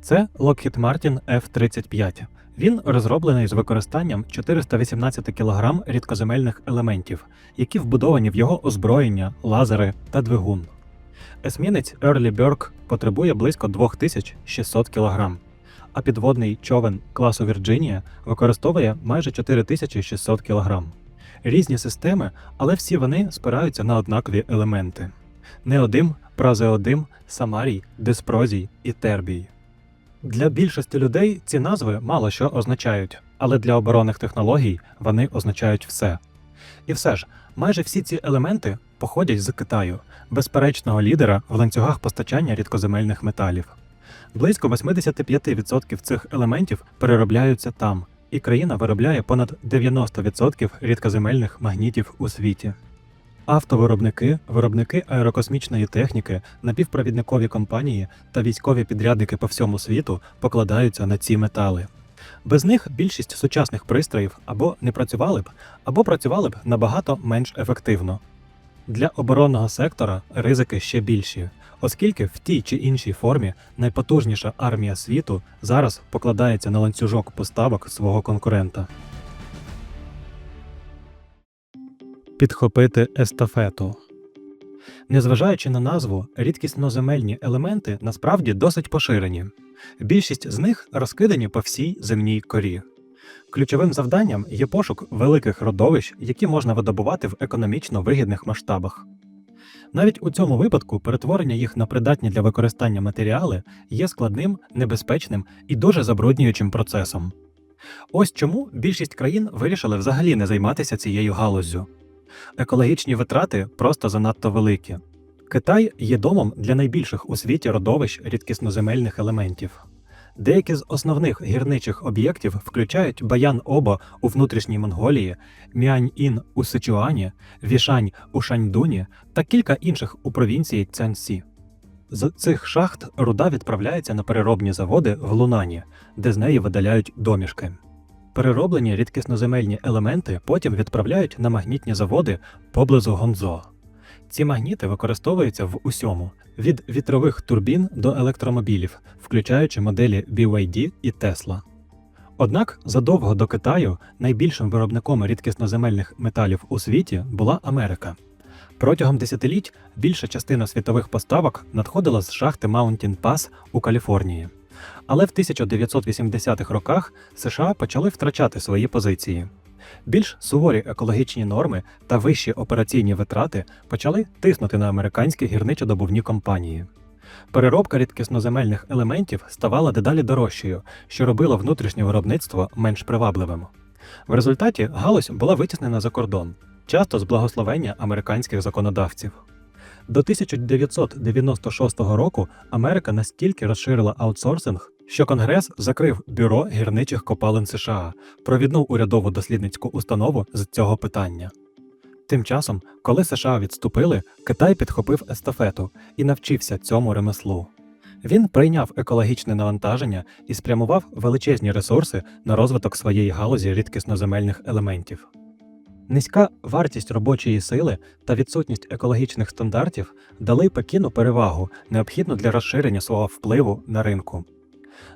Це Lockheed Martin F-35. Він розроблений з використанням 418 кг рідкоземельних елементів, які вбудовані в його озброєння, лазери та двигун. Есмінець Early Burke потребує близько 2600 кг, а підводний човен класу Вірджинія використовує майже 4600 кг. Різні системи, але всі вони спираються на однакові елементи: неодим, празеодим, самарій, диспрозій і тербій. Для більшості людей ці назви мало що означають, але для оборонних технологій вони означають все. І все ж, майже всі ці елементи походять з Китаю, безперечного лідера в ланцюгах постачання рідкоземельних металів. Близько 85% цих елементів переробляються там, і країна виробляє понад 90% рідкоземельних магнітів у світі. Автовиробники, виробники аерокосмічної техніки, напівпровідникові компанії та військові підрядники по всьому світу покладаються на ці метали. Без них більшість сучасних пристроїв або не працювали б, або працювали б набагато менш ефективно. Для оборонного сектора ризики ще більші, оскільки в тій чи іншій формі найпотужніша армія світу зараз покладається на ланцюжок поставок свого конкурента. Підхопити естафету. Незважаючи на назву, рідкісноземельні елементи насправді досить поширені. Більшість з них розкидані по всій земній корі. Ключовим завданням є пошук великих родовищ, які можна видобувати в економічно вигідних масштабах. Навіть у цьому випадку перетворення їх на придатні для використання матеріали є складним, небезпечним і дуже забруднюючим процесом. Ось чому більшість країн вирішили взагалі не займатися цією галуззю. Екологічні витрати просто занадто великі. Китай є домом для найбільших у світі родовищ рідкісноземельних елементів. Деякі з основних гірничих об'єктів включають Баян-Обо у внутрішній Монголії, Міань-Ін у Сичуані, Вішань у Шаньдуні та кілька інших у провінції Цянсі. З цих шахт руда відправляється на переробні заводи в Лунані, де з неї видаляють домішки. Перероблені рідкісноземельні елементи потім відправляють на магнітні заводи поблизу Гонзо. Ці магніти використовуються в усьому від вітрових турбін до електромобілів, включаючи моделі BYD і Tesla. Однак задовго до Китаю найбільшим виробником рідкісноземельних металів у світі була Америка. Протягом десятиліть більша частина світових поставок надходила з шахти Mountain Pass у Каліфорнії. Але в 1980-х роках США почали втрачати свої позиції. Більш суворі екологічні норми та вищі операційні витрати почали тиснути на американські гірничодобувні компанії. Переробка рідкісноземельних елементів ставала дедалі дорожчою, що робило внутрішнє виробництво менш привабливим. В результаті галузь була витіснена за кордон, часто з благословення американських законодавців. До 1996 року Америка настільки розширила аутсорсинг, що Конгрес закрив бюро гірничих копалин США, провідну урядову дослідницьку установу з цього питання. Тим часом, коли США відступили, Китай підхопив естафету і навчився цьому ремеслу. Він прийняв екологічне навантаження і спрямував величезні ресурси на розвиток своєї галузі рідкісноземельних елементів. Низька вартість робочої сили та відсутність екологічних стандартів дали Пекіну перевагу, необхідну для розширення свого впливу на ринку.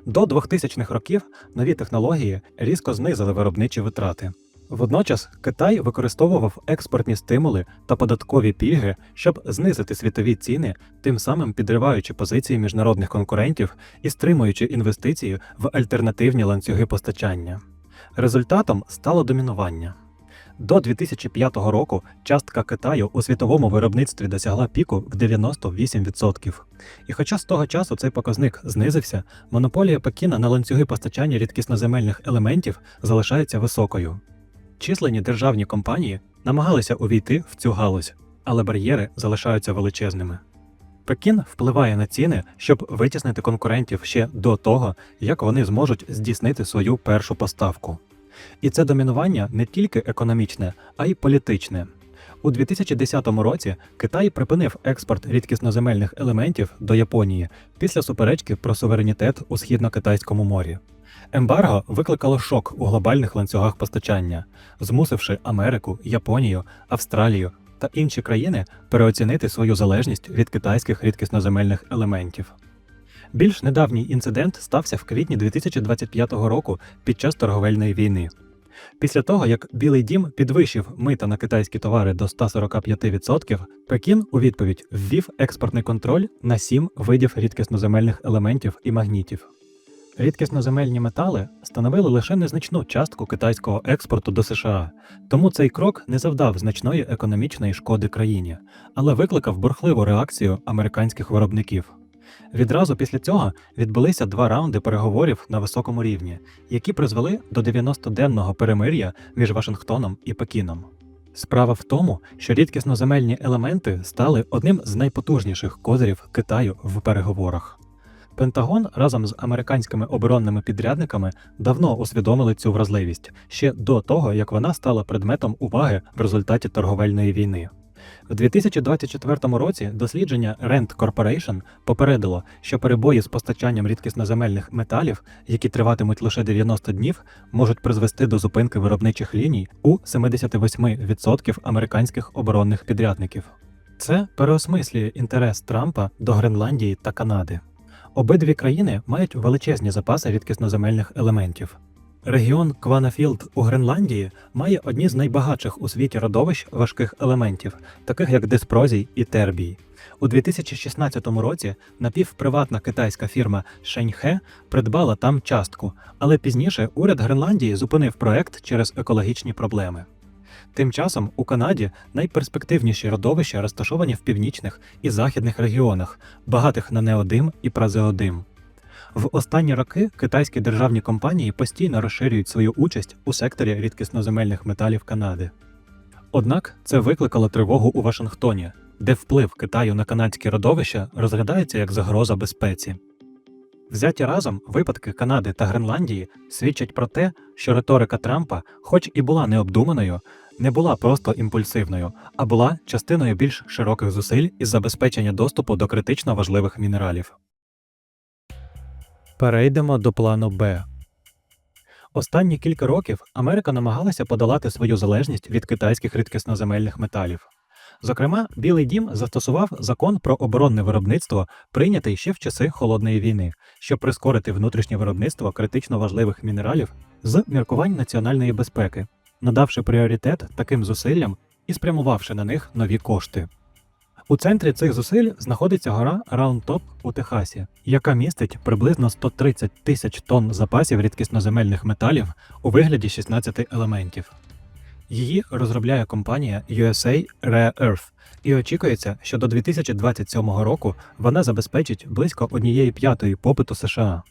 До 2000-х років нові технології різко знизили виробничі витрати. Водночас Китай використовував експортні стимули та податкові пільги, щоб знизити світові ціни, тим самим підриваючи позиції міжнародних конкурентів і стримуючи інвестиції в альтернативні ланцюги постачання. Результатом стало домінування. До 2005 року частка Китаю у світовому виробництві досягла піку в 98%. І хоча з того часу цей показник знизився, монополія Пекіна на ланцюги постачання рідкісноземельних елементів залишається високою. Численні державні компанії намагалися увійти в цю галузь, але бар'єри залишаються величезними. Пекін впливає на ціни, щоб витіснити конкурентів ще до того, як вони зможуть здійснити свою першу поставку. І це домінування не тільки економічне, а й політичне. У 2010 році Китай припинив експорт рідкісноземельних елементів до Японії після суперечки про суверенітет у східно-китайському морі. Ембарго викликало шок у глобальних ланцюгах постачання, змусивши Америку, Японію, Австралію та інші країни переоцінити свою залежність від китайських рідкісноземельних елементів. Більш недавній інцидент стався в квітні 2025 року під час торговельної війни. Після того, як Білий дім підвищив мита на китайські товари до 145%, Пекін у відповідь ввів експортний контроль на сім видів рідкісноземельних елементів і магнітів. Рідкісноземельні метали становили лише незначну частку китайського експорту до США, тому цей крок не завдав значної економічної шкоди країні, але викликав бурхливу реакцію американських виробників. Відразу після цього відбулися два раунди переговорів на високому рівні, які призвели до 90-денного перемир'я між Вашингтоном і Пекіном. Справа в тому, що рідкісноземельні елементи стали одним з найпотужніших козирів Китаю в переговорах. Пентагон разом з американськими оборонними підрядниками давно усвідомили цю вразливість ще до того, як вона стала предметом уваги в результаті торговельної війни. В 2024 році дослідження Rand Corporation попередило, що перебої з постачанням рідкісноземельних металів, які триватимуть лише 90 днів, можуть призвести до зупинки виробничих ліній у 78% американських оборонних підрядників. Це переосмислює інтерес Трампа до Гренландії та Канади. Обидві країни мають величезні запаси рідкісноземельних елементів. Регіон Кванафілд у Гренландії має одні з найбагатших у світі родовищ важких елементів, таких як диспрозій і тербій. У 2016 році напівприватна китайська фірма Шеньхе придбала там частку, але пізніше уряд Гренландії зупинив проект через екологічні проблеми. Тим часом у Канаді найперспективніші родовища розташовані в північних і західних регіонах, багатих на неодим і празеодим. В останні роки китайські державні компанії постійно розширюють свою участь у секторі рідкісноземельних металів Канади. Однак це викликало тривогу у Вашингтоні, де вплив Китаю на канадські родовища розглядається як загроза безпеці. Взяті разом випадки Канади та Гренландії свідчать про те, що риторика Трампа, хоч і була необдуманою, не була просто імпульсивною, а була частиною більш широких зусиль із забезпечення доступу до критично важливих мінералів. Перейдемо до плану Б. Останні кілька років Америка намагалася подолати свою залежність від китайських рідкісноземельних металів. Зокрема, Білий дім застосував закон про оборонне виробництво, прийнятий ще в часи холодної війни, щоб прискорити внутрішнє виробництво критично важливих мінералів з міркувань національної безпеки, надавши пріоритет таким зусиллям і спрямувавши на них нові кошти. У центрі цих зусиль знаходиться гора Раундтоп у Техасі, яка містить приблизно 130 тисяч тонн запасів рідкісноземельних металів у вигляді 16 елементів. Її розробляє компанія USA Rare Earth, і очікується, що до 2027 року вона забезпечить близько однієї п'ятої попиту США.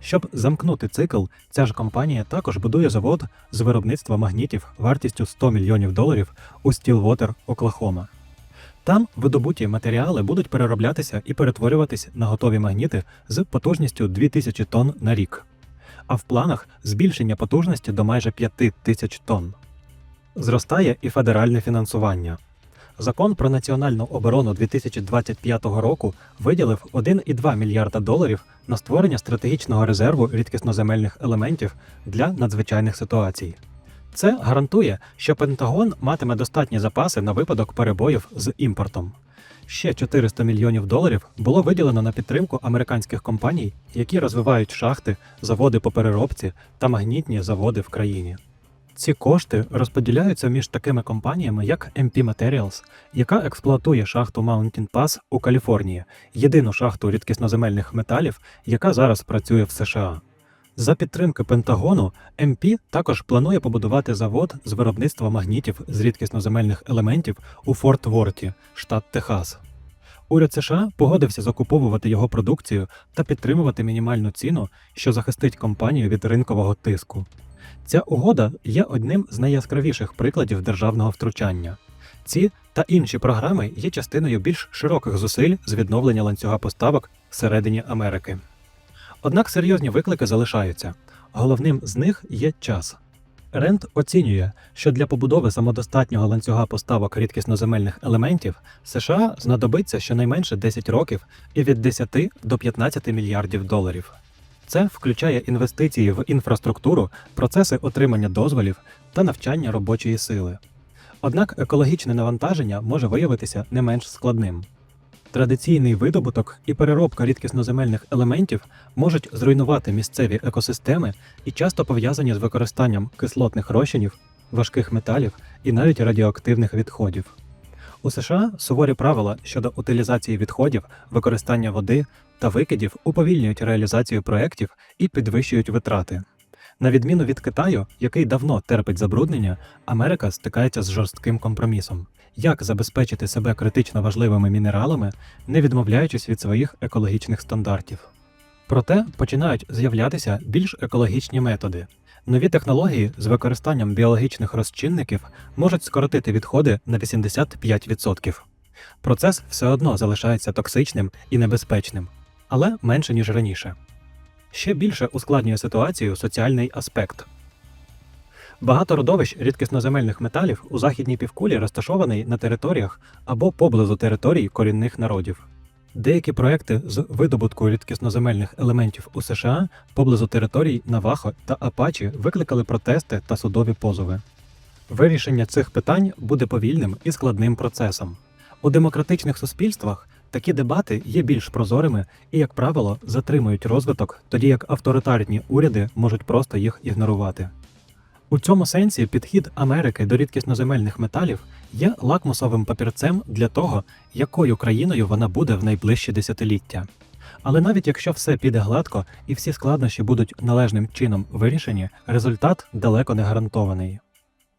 Щоб замкнути цикл, ця ж компанія також будує завод з виробництва магнітів вартістю 100 мільйонів доларів у Стілвотер, Оклахома. Там видобуті матеріали будуть перероблятися і перетворюватись на готові магніти з потужністю 2000 тонн на рік. А в планах збільшення потужності до майже 5000 тонн. Зростає і федеральне фінансування. Закон про національну оборону 2025 року виділив 1,2 мільярда доларів на створення стратегічного резерву рідкісноземельних елементів для надзвичайних ситуацій. Це гарантує, що Пентагон матиме достатні запаси на випадок перебоїв з імпортом. Ще 400 мільйонів доларів було виділено на підтримку американських компаній, які розвивають шахти, заводи по переробці та магнітні заводи в країні. Ці кошти розподіляються між такими компаніями, як MP Materials, яка експлуатує шахту Mountain Pass у Каліфорнії, єдину шахту рідкісноземельних металів, яка зараз працює в США. За підтримки Пентагону, МП також планує побудувати завод з виробництва магнітів з рідкісноземельних елементів у Форт Ворті, штат Техас. Уряд США погодився закуповувати його продукцію та підтримувати мінімальну ціну, що захистить компанію від ринкового тиску. Ця угода є одним з найяскравіших прикладів державного втручання. Ці та інші програми є частиною більш широких зусиль з відновлення ланцюга поставок всередині Америки. Однак серйозні виклики залишаються. Головним з них є час. Ренд оцінює, що для побудови самодостатнього ланцюга поставок рідкісноземельних елементів США знадобиться щонайменше 10 років і від 10 до 15 мільярдів доларів. Це включає інвестиції в інфраструктуру, процеси отримання дозволів та навчання робочої сили. Однак екологічне навантаження може виявитися не менш складним. Традиційний видобуток і переробка рідкісноземельних елементів можуть зруйнувати місцеві екосистеми і часто пов'язані з використанням кислотних розчинів, важких металів і навіть радіоактивних відходів. У США суворі правила щодо утилізації відходів, використання води та викидів уповільнюють реалізацію проєктів і підвищують витрати. На відміну від Китаю, який давно терпить забруднення, Америка стикається з жорстким компромісом. Як забезпечити себе критично важливими мінералами, не відмовляючись від своїх екологічних стандартів? Проте починають з'являтися більш екологічні методи. Нові технології з використанням біологічних розчинників можуть скоротити відходи на 85%. Процес все одно залишається токсичним і небезпечним, але менше ніж раніше. Ще більше ускладнює ситуацію соціальний аспект. Багато родовищ рідкісноземельних металів у західній півкулі розташований на територіях або поблизу територій корінних народів. Деякі проекти з видобутку рідкісноземельних елементів у США поблизу територій Навахо та Апачі викликали протести та судові позови. Вирішення цих питань буде повільним і складним процесом. У демократичних суспільствах такі дебати є більш прозорими і, як правило, затримують розвиток, тоді як авторитарні уряди можуть просто їх ігнорувати. У цьому сенсі підхід Америки до рідкісноземельних металів є лакмусовим папірцем для того, якою країною вона буде в найближчі десятиліття. Але навіть якщо все піде гладко і всі складнощі будуть належним чином вирішені, результат далеко не гарантований.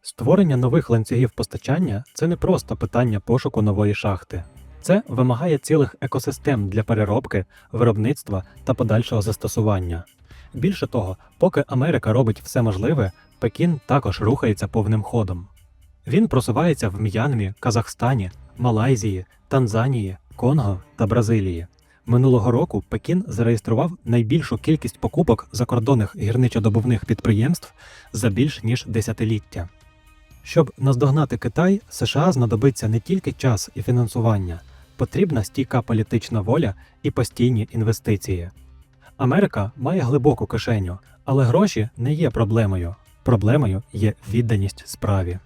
Створення нових ланцюгів постачання це не просто питання пошуку нової шахти. Це вимагає цілих екосистем для переробки, виробництва та подальшого застосування. Більше того, поки Америка робить все можливе, Пекін також рухається повним ходом. Він просувається в М'янмі, Казахстані, Малайзії, Танзанії, Конго та Бразилії. Минулого року Пекін зареєстрував найбільшу кількість покупок закордонних гірничодобувних підприємств за більш ніж десятиліття. Щоб наздогнати Китай, США знадобиться не тільки час і фінансування, потрібна стійка політична воля і постійні інвестиції. Америка має глибоку кишеню, але гроші не є проблемою. Проблемою є відданість справі.